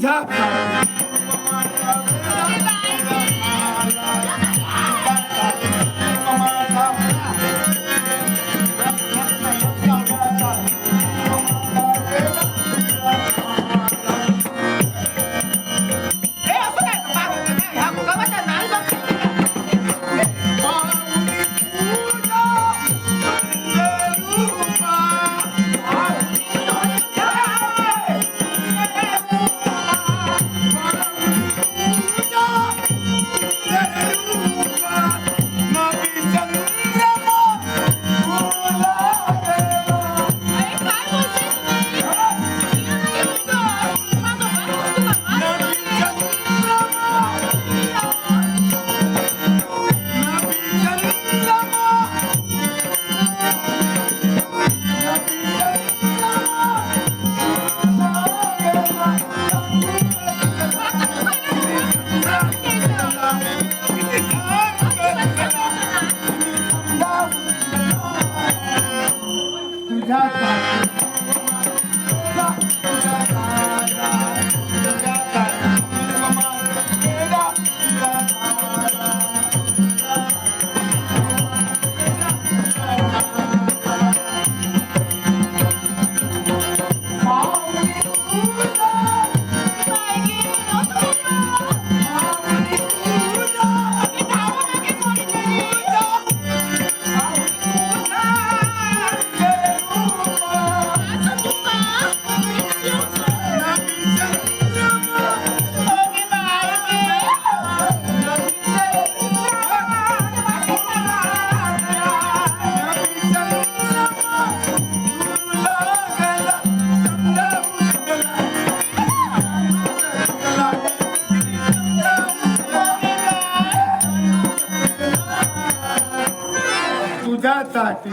Yeah. तुझ्यासाठी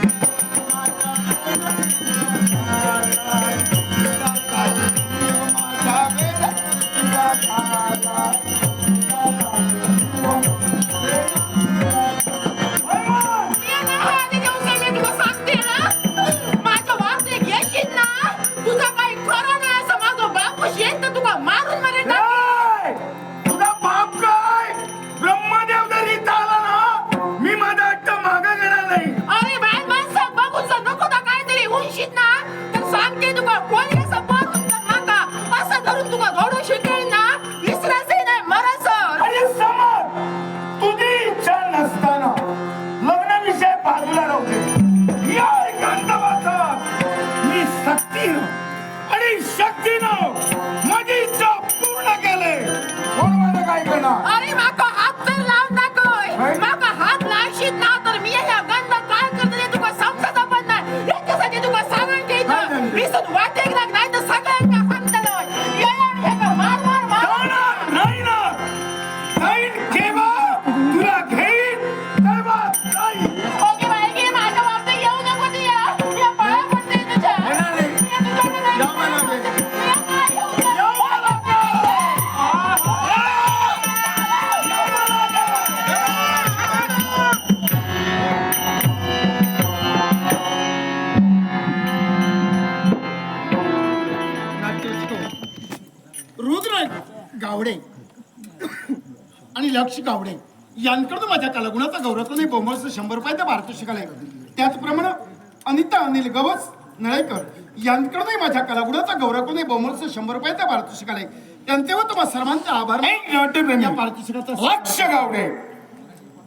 असं करून तुका घडू शिकेल ना विसरायचं नाही मरायचं आणि समर तुझी इच्छा नसताना लग्न विषय बाजूला राहू दे या एकांतवाचा मी सक्तीनं आणि शक्तीनं माझी इच्छा पूर्ण केले कोण माझं काय करणार अरे माका हात तर लावून दाखव काय? माका हात लावशीत ना तर मी ह्या गंध काय करते ते तुका समजत पण नाही याच्यासाठी तुका सांगून काय घ्यायचं सांगते? विसरून वाटेक लाग गावडे आणि लक्ष गावडे यांकडून माझ्या कलागुणाचा गौरवक्रम बोंबलचं शंभर रुपये त्या आलंय त्याचप्रमाणे अनिता अनिल गवस नळेकर यांकडूनही माझ्या कलागुणाचा गौरवक्रम बोंबलचं शंभर रुपये त्या आलंय त्यांच्यावर तुम्हाला सर्वांचा आभार. या पारितोषिकाचा लक्ष गावडे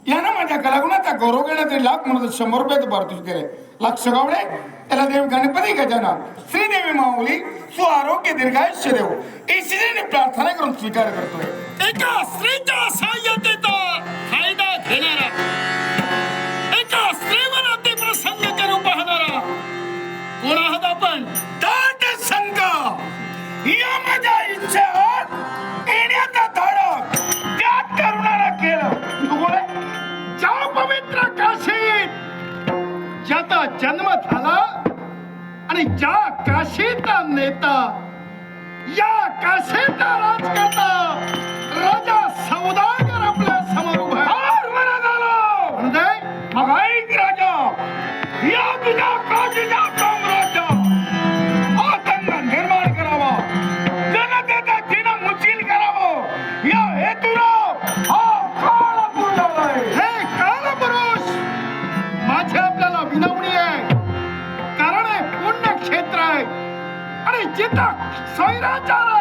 यानं माझ्या कलागुणाचा गौरव करण्याचे लाख म्हणून शंभर रुपये पारितोषिक केले लक्ष गावडे त्याला देव गणपती गजानन श्रीदेवी माऊली सु आरोग्य दीर्घायुष्य देव ईश्वरीने प्रार्थना करून स्वीकार करतोय एका स्त्रीच्या सहाय्यतेचा झाला? आणि ज्या काशीचा नेता या काशीचा राजकर्ता राजा सौदागर आपल्यासमोर उभा आलं. म्हणजे? राजा या तुझ्या काशीच्या जिथं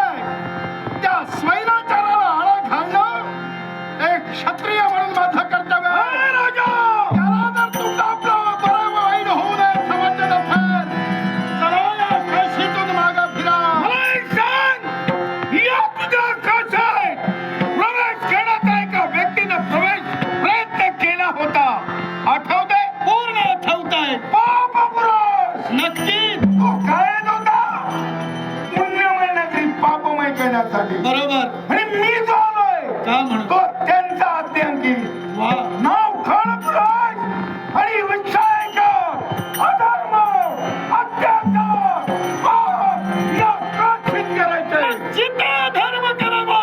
करण्यासाठी. बरोबर. आणि मी जो आलोय का म्हणतो त्यांचा अत्यंकी वा. नाव खळपुराज आणि विच्छायक अधर्म अत्याचार या करायचंय जिथं करावा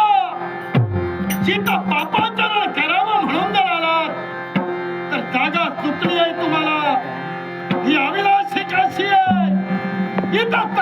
जिथं पापाचरण करावं म्हणून जर आलात तर जागा चुकली आहे तुम्हाला? ही अविनाशी काशी आहे. इथं